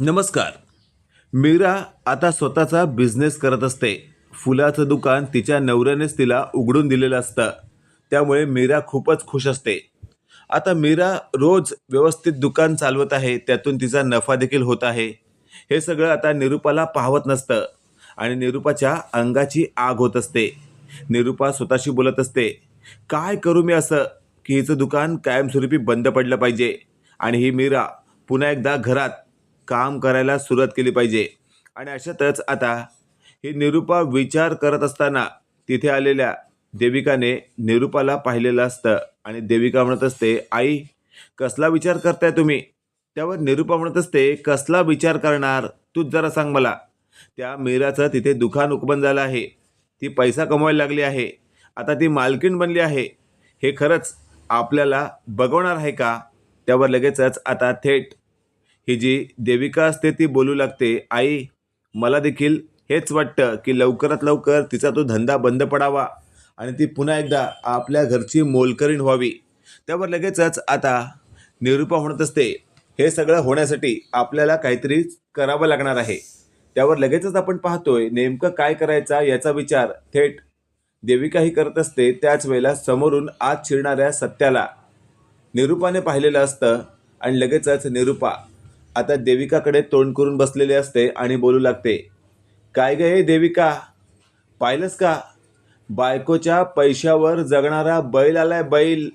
नमस्कार. मीरा आता स्वतःचा बिझनेस करत असते. फुलाचं दुकान तिच्या नवऱ्यानेच तिला उघडून दिलेलं असतं. त्यामुळे मीरा खूपच खुश असते. आता मीरा रोज व्यवस्थित दुकान चालवत आहे त्यातून तिचा नफा देखील होत आहे. हे सगळं आता निरूपाला पाहवत नसतं आणि निरूपाच्या अंगाची आग होत असते. निरूपा स्वतःशी बोलत असते काय करू मी असं? की हिचं दुकान कायमस्वरूपी बंद पडलं पाहिजे. आणि ही मीरा पुन्हा एकदा घरात काम करायला सुरुवात केली पाहिजे. आणि अशातच आता ही निरूपा विचार करत असताना तिथे आलेल्या देविकाने निरूपाला पाहिलेलं असतं. आणि देविका म्हणत असते आई कसला विचार करताय तुम्ही? त्यावर निरूपा म्हणत असते कसला विचार करणार? तूच जरा सांग मला. त्या मीराचं तिथे दुकान उकबंद झालं आहे. ती पैसा कमवायला लागली आहे. आता ती मालकीण बनली आहे. हे खरंच आपल्याला बघवणार आहे का? त्यावर लगेचच आता थेट ही जी देविका असते ती बोलू लागते आई मला देखील हेच वाटतं की लवकरात लवकर तिचा तो धंदा बंद पडावा आणि ती पुन्हा एकदा आपल्या घरची मोलकरीण व्हावी. त्यावर लगेचच आता निरूपा म्हणत असते हे सगळं होण्यासाठी आपल्याला काहीतरी करावं लागणार आहे. त्यावर लगेचच आपण पाहतोय नेमकं काय करायचा याचा विचार थेट देविकाही करत असते त्याच वेळेला समोरून आत शिरणाऱ्या सत्याला. निरूपाने पाहिलेलं असतं आणि लगेचच निरूपा आता देविकाकडे तोंड करून बसलेले असते आणि बोलू लागते काय ग हे देविका? पाहिलंस का? बायकोच्या पैशावर जगणारा बैल आलाय बैल.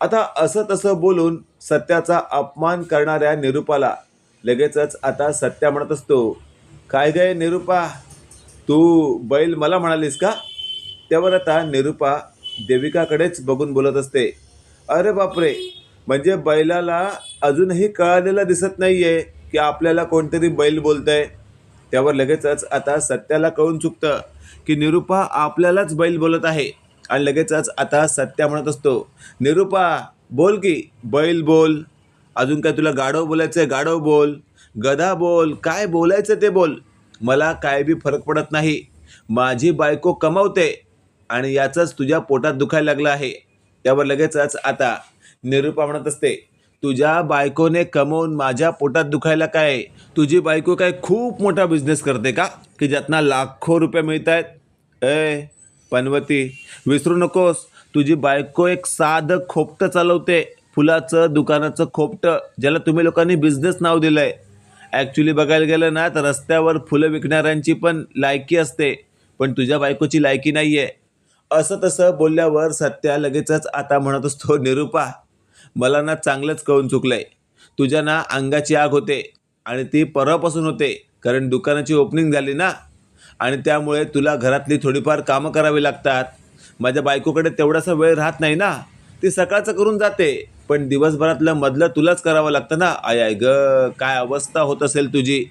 आता असं तसं बोलून सत्याचा अपमान करणाऱ्या निरूपाला लगेचच आता सत्या म्हणत असतो काय गे निरूपा? तू बैल मला म्हणालीस का? त्यावर आता निरूपा देविकाकडेच बघून बोलत असते अरे बापरे! म्हणजे बैलाला अजूनही कळालेलं दिसत नाहीये की आपल्याला कोणतरी बैल बोलतंय. त्यावर लगेचच आता सत्याला कळून चुकतं की निरूपा आपल्यालाच बैल बोलत आहे. आणि लगेचच आता सत्या म्हणत असतो निरूपा बोल की बैल बोल. अजून काय तुला गाढव बोलायचं आहे गाढव बोल. गदा बोल काय बोलायचं ते बोल. मला काय बी फरक पडत नाही. माझी बायको कमावते आणि याचंच तुझ्या पोटात दुखायला लागलं आहे. त्यावर लगेचच आता निरूपा म्हणत असते. तुझ्या बायकोने कमवून माझ्या पोटात दुखायला काय? तुझी बायको काय खूप मोठा बिझनेस करते का? की ज्यातनं लाखो रुपये मिळत आहेत ए पनवती विसरू नकोस. तुझी बायको एक साधं खोपटं चालवते. फुलाचं दुकानाचं खोपटं ज्याला तुम्ही लोकांनी बिझनेस नाव दिलं आहे ॲक्च्युली बघायला गेलं ना तर रस्त्यावर फुलं विकणाऱ्यांची पण लायकी असते. पण तुझ्या बायकोची लायकी नाही आहे असं तसं बोलल्यावर सत्या लगेचच आता म्हणत असतो निरूपा मला ना चांगलंच कळून चुकलंय. तुझ्या ना अंगाची आग होते आणि ती परवापासून होते कारण दुकानाची ओपनिंग झाली ना. आणि त्यामुळे तुला घरातली थोडीफार कामं करावी लागतात. माझ्या बायकोकडे तेवढासा वेळ राहत नाही ना. ती सकाळचं करून जाते पण दिवसभरातलं मधलं तुलाच करावं लागतं ना. आय आय ग काय अवस्था होत असेल तुझी?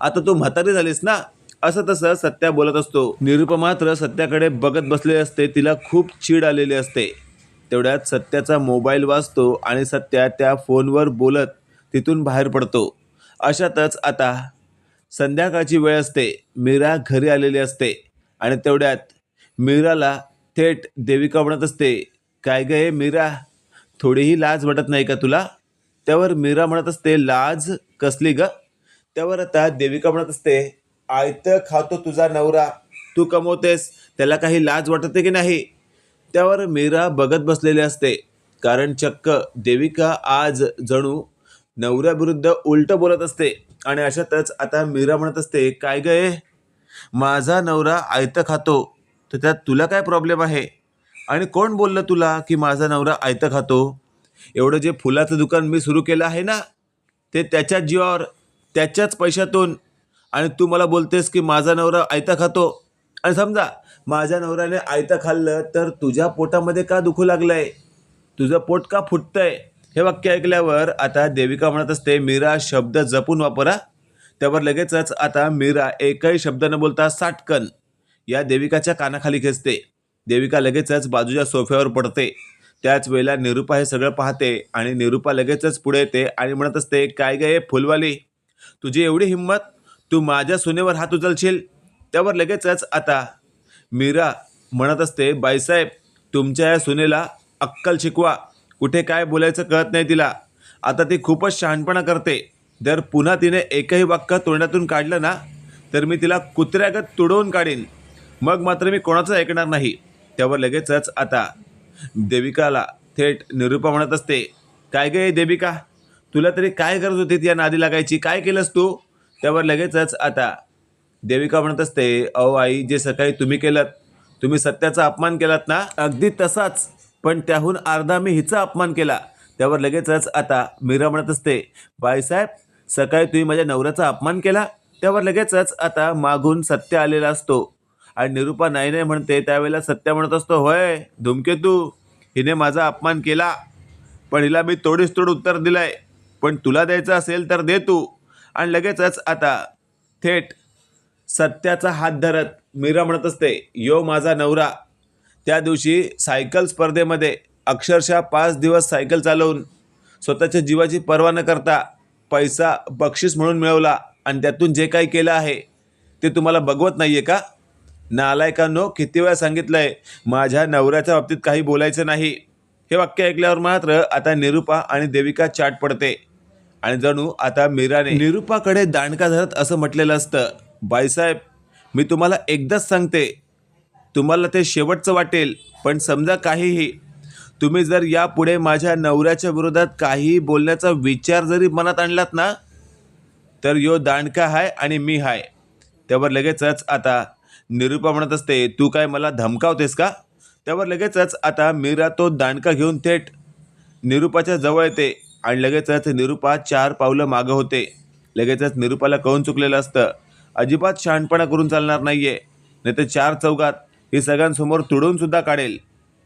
आता तू म्हातारी झालीस ना? असं तसं सत्या बोलत असतो. निरुपा मात्र सत्याकडे बघत बसलेली असते तिला खूप चीड आलेली असते. तेवढ्यात सत्याचा मोबाईल वाजतो आणि सत्या त्या फोनवर बोलत तिथून बाहेर पडतो. अशातच आता संध्याकाळची वेळ असते. मीरा घरी आलेली असते आणि तेवढ्यात मीराला थेट देविका म्हणत असते काय ग हे मीरा? थोडीही लाज वाटत नाही का तुला? त्यावर मीरा म्हणत असते लाज? कसली ग? त्यावर आता देविका म्हणत असते आयत खातो तुझा नवरा. तू कमवतेस. त्याला काही लाज वाटते की नाही? त्यावर मीरा बघत बसलेली असते. कारण चक्क देविका आज जणू नवऱ्याविरुद्ध उलट बोलत असते. आणि अशातच आता मीरा म्हणत असते काय ग माझा नवरा आयतं खातो तर त्यात तुला काय प्रॉब्लेम आहे? आणि कोण बोललं तुला की माझा नवरा आयतं खातो? एवढं जे फुलाचं दुकान मी सुरू केलं आहे ना ते त्याच्याच जीवावर त्याच्याच पैशातून. आणि तू मला बोलतेस की माझा नवरा आयता खातो. आणि समजा माझ्या नवऱ्याने आयतं खाल्लं तर तुझ्या पोटामध्ये का दुखू लागलंय? तुझं पोट का फुटतंय? हे वाक्य ऐकल्यावर आता देविका म्हणत असते मीरा शब्द जपून वापरा. त्यावर लगेचच आता मीरा एकही शब्द न बोलता साटकन या देविकाच्या कानाखाली खेचते. देविका लगेचच बाजूच्या सोफ्यावर पडते. त्याच वेळेला निरूपा हे सगळं पाहते आणि निरूपा लगेचच पुढे येते आणि म्हणत असते काय गे फुलवाली? तुझी एवढी हिंमत? तू माझ्या सुनेवर हात उचलशील? त्यावर लगेचच आता मीरा म्हणत असते बाईसाहेब तुमच्या या सुनेला अक्कल शिकवा. कुठे काय बोलायचं कळत नाही तिला. आता ती खूपच शहाणपणा करते. जर पुन्हा तिने एकही वाक्य तोंडातून काढलं ना तर मी तिला कुत्र्यागत तुडवून काढीन. मग मात्र मी कोणाचं ऐकणार नाही. त्यावर लगेचच आता देविकाला थेट निरूपा म्हणत असते काय गे देविका? तुला तरी काय गरज होती या नादी लागायची? काय केलंस तू? त्यावर लगेचच आता देविका म्हणत असते अहो आई जे सकाळी तुम्ही केलं तुम्ही सत्याचा अपमान केलात ना? अगदी तसाच. पण त्याहून अर्धा मी हिचा अपमान केला. त्यावर लगेचच आता मीरा म्हणत असते बाईसाहेब सकाळी तुम्ही माझ्या नवऱ्याचा अपमान केला? त्यावर लगेचच आता मागून सत्य आलेला असतो. आणि निरूपा नाही नाही म्हणते त्यावेळेला सत्य म्हणत असतो होय धूमकेतू हिने माझा अपमान केला. पण हिला मी तोडीस तोड उत्तर दिलंय. पण तुला द्यायचं असेल तर दे तू. आणि लगेचच आता थेट सत्याचा हात धरत मीरा म्हणत असते यो माझा नवरा. त्या दिवशी सायकल स्पर्धेमध्ये अक्षरशः पाच दिवस सायकल चालवून स्वतःच्या जीवाची पर्वा न करता पैसा बक्षीस म्हणून मिळवला आणि त्यातून जे काही केलं आहे ते तुम्हाला बघवत नाही आहे का? नालायकांनो किती वेळा सांगितलं आहे माझ्या नवऱ्याच्या बाबतीत काही बोलायचं नाही. हे वाक्य ऐकल्यावर मात्र आता निरुपा आणि देविका चाट पडते. आणि जणू आता मीराने निरुपाकडे दांडका धरत असं म्हटलेलं असतं. बाईसाहेब मी तुम्हाला एकदाच सांगते तुम्हाला ते शेवटचं वाटेल पण समजा काहीही तुम्ही जर यापुढे माझ्या नवऱ्याच्या विरोधात काहीही बोलण्याचा विचार जरी मनात आणलात ना तर यो दांडका हाय आणि मी हाय. त्यावर लगेचच आता निरूपा म्हणत असते तू काय मला धमकावतेस का? त्यावर लगेचच आता मीरा तो दांडका घेऊन थेट निरूपाच्या जवळ येते आणि लगेचच निरूपा चार पावलं मागं होते. लगेचच निरूपाला कळून चुकलेलं असतं. अजिबात शहाणपणा करून चालणार नाहीये. नाही तर चार चौकात ही सगळ्यांसमोर तुडून सुद्धा काढेल.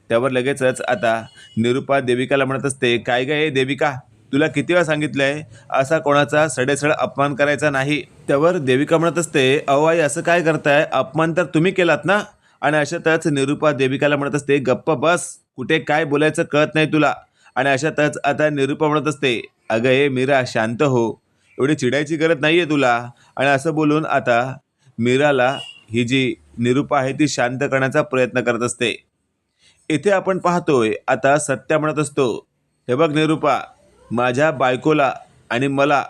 त्यावर लगेचच आता निरुपा देविकाला म्हणत असते काय काय देविका? तुला किती वेळा सांगितलंय? असा कोणाचा सडेसड अपमान करायचा नाही. त्यावर देविका म्हणत असते अहो आई असं काय करताय? अपमान तर तुम्ही केलात ना? आणि अशातच निरुपा देविकाला म्हणत असते गप्प बस कुठे काय बोलायचं कळत नाही तुला. आणि अशातच आता निरुपा म्हणत असते अगं हे मीरा शांत हो. एवढी चिडायची गरज नाही आहे तुला. आणि असं बोलून आता मीराला ही जी निरूपा आहे ती शांत करण्याचा प्रयत्न करत असते. इथे आपण पाहतोय आता सत्या म्हणत असतो हे बघ निरूपा माझ्या बायकोला आणि मला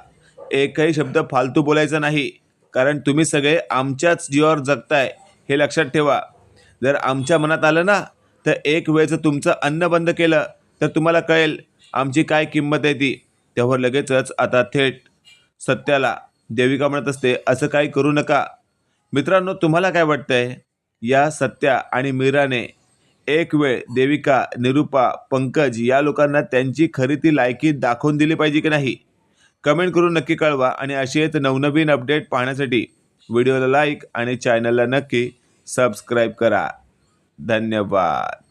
एकही शब्द फालतू बोलायचा नाही. कारण तुम्ही सगळे आमच्याच जीवावर जगताय हे लक्षात ठेवा. जर आमच्या मनात आलं ना तर एक वेळचं तुमचं अन्न बंद केलं तर तुम्हाला कळेल आमची काय किंमत आहे ती. तेव्हा लगेचच आता थेट सत्याला देविका म्हणत असते असं काही करू नका. मित्रांनो तुम्हाला काय वाटतंय? या सत्या आणि मीराने एक वेळ देविका निरूपा पंकज या लोकांना त्यांची खरी ती लायकी दाखवून दिली पाहिजे की नाही? कमेंट करून नक्की कळवा आणि असेच नवनवीन अपडेट पाहण्यासाठी व्हिडिओला लाईक आणि चॅनलला नक्की सबस्क्राईब करा. धन्यवाद.